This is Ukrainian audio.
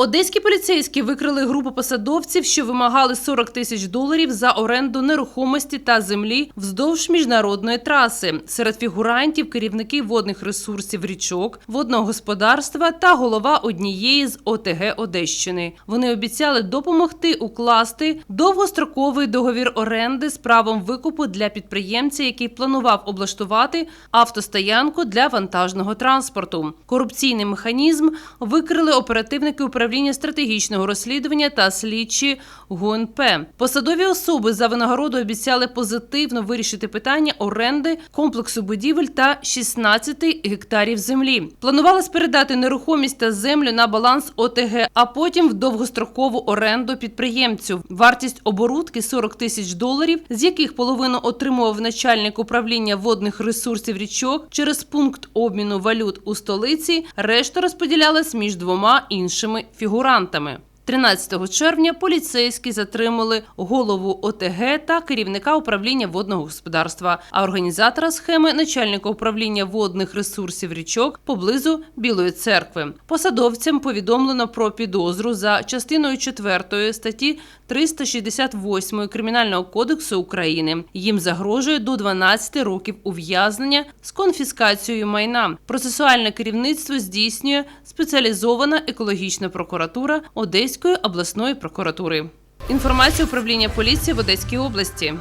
Одеські поліцейські викрили групу посадовців, що вимагали 40 тисяч доларів за оренду нерухомості та землі вздовж міжнародної траси. Серед фігурантів керівники водних ресурсів річок, водного господарства та голова однієї з ОТГ Одещини. Вони обіцяли допомогти укласти довгостроковий договір оренди з правом викупу для підприємця, який планував облаштувати автостоянку для вантажного транспорту. Корупційний механізм викрили оперативники управління стратегічного розслідування та слідчі ГУНП. Посадові особи за винагороду обіцяли позитивно вирішити питання оренди комплексу будівель та 16 гектарів землі. Планувалось передати нерухомість та землю на баланс ОТГ, а потім в довгострокову оренду підприємцю. Вартість оборудки 40 тисяч доларів, з яких половину отримував начальник управління водних ресурсів річок через пункт обміну валют у столиці. Решта розподілялась між двома іншими фігурантами. 13 червня поліцейські затримали голову ОТГ та керівника управління водного господарства, а організатора схеми начальника управління водних ресурсів річок поблизу Білої церкви. Посадовцям повідомлено про підозру за частиною 4 статті 368 Кримінального кодексу України. Їм загрожує до 12 років ув'язнення з конфіскацією майна. Процесуальне керівництво здійснює спеціалізована екологічна прокуратура Одеської обласної прокуратури. Інформація управління поліції в Одеській області.